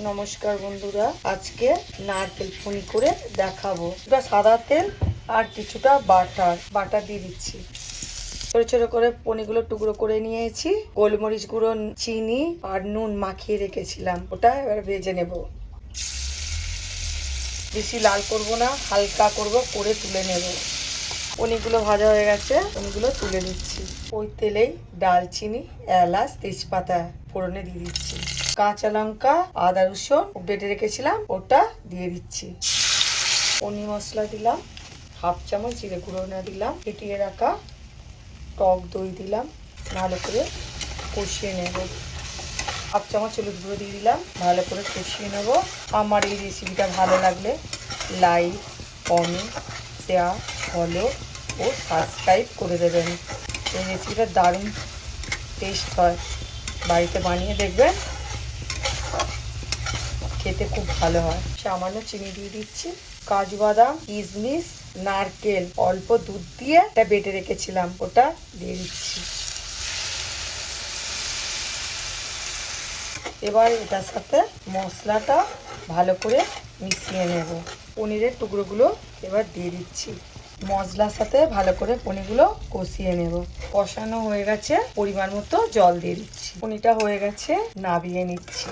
নমস্কার বন্ধুরা, আজকে নারকেল ফোনি করে দেখাবো। এটা সাদা তেল আর কিছুটা বাটার বাটার দিয়ে দিচ্ছি। ছোট ছোট করে পনিগুলো টুকরো করে নিয়েছি। গোলমরিচ গুঁড়ো, চিনি আর নুন মাখিয়ে রেখেছিলাম। ওটা এবার ভেজে নেব। বেশি লাল করব না, হালকা করব, করে তুলে নেব। পনিগুলো ভাজা হয়ে গেছে, অনেকগুলো তুলে নিচ্ছি। ওই তেলেই ডালচিনি, এলাচ, তেজপাতা ফোড়নে দিয়ে দিচ্ছি। কাঁচা লঙ্কা, আদা রসুন বেটে রেখেছিলাম, ওটা দিয়ে দিচ্ছি। পনির মশলা দিলাম, হাফ চামচ জিরে গুঁড়ো দিলাম, ফেটিয়ে রাখা টক দই দিলাম, ভালো করে কষিয়ে নেব। হাফ চামচ হলুদ গুঁড়ো দিয়ে দিলাম, ভালো করে কষিয়ে নেব। আমার এই রেসিপিটা ভালো লাগলে লাইক কমেন্ট শেয়ার ফলো ও সাবস্ক্রাইব করে দেবেন। এই রেসিপিটা দারুণ টেস্ট হয়। বাড়িতে বানিয়ে দেখবেন, খেতে খুব ভালো হয়। সামান্য চিনি দিয়ে দিচ্ছি। কাজু বাদাম কিশমিশ নারকেল, অল্প দুধ দিয়ে এটা বেটে রেখেছিলাম। ওটা দিয়ে দিচ্ছি। এবার এটার সাথে মশলাটা ভালো করে মিশিয়ে নেব। পনিরের টুকরোগুলো এবার দিয়ে দিচ্ছি। মশলার সাথে ভালো করে পনিগুলো কষিয়ে নেব। কষানো হয়ে গেছে, পরিমাণ মতো জল দিয়ে দিচ্ছি। পনিটা হয়ে গেছে, নাবিয়ে নিচ্ছি।